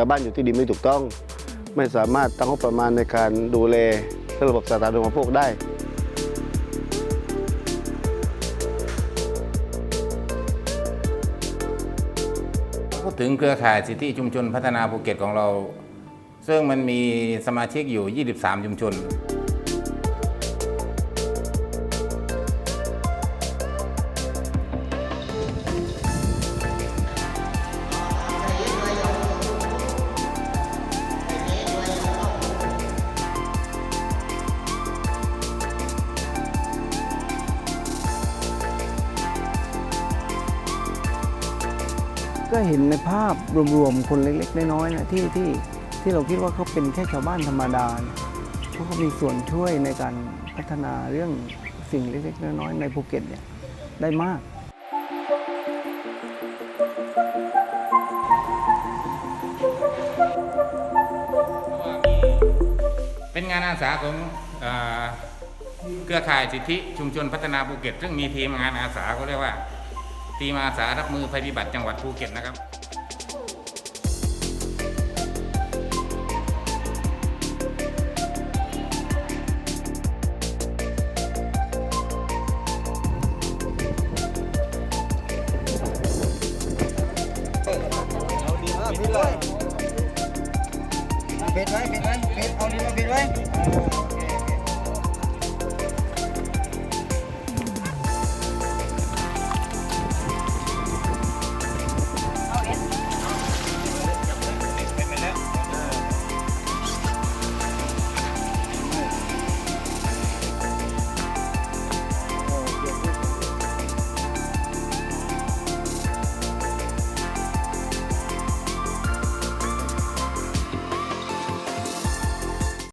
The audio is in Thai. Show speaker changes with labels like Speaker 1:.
Speaker 1: ชาวบ้านอยู่ที่ดินไม่ถูกต้อง ไม่สามารถตั้งงบประมาณในการดูแลระบบสาธารณูปโภคได้
Speaker 2: พูดถึงเครือข่ายสิทธิชุมชนพัฒนาภูเก็ตของเรา ซึ่งมันมีสมาชิกอยู่ 23 ชุมชน
Speaker 3: ก็เห็นในภาพรวมๆคนเล็กๆน้อยๆนะที่ที่ที่เราคิดว่าเขาเป็นแค่ชาวบ้านธรรมดาเนี่ยพวกเขามีส่วนช่วยในการพัฒนาเรื่องสิ่งเล็กๆน้อยๆในภูเก็ตเนี่ยได้มาก
Speaker 2: เป็นงานอาสาของเครือข่ายสิทธิชุมชนพัฒนาภูเก็ต ซึ่งมีทีมงานอาสาเขาเรียกว่า ทีมอาสารับมือภัยพิบัติจังหวัดภูเก็ตนะครับ
Speaker 4: ปิดไว้ปิดไว้ปิดเอาดินมาปิดไว้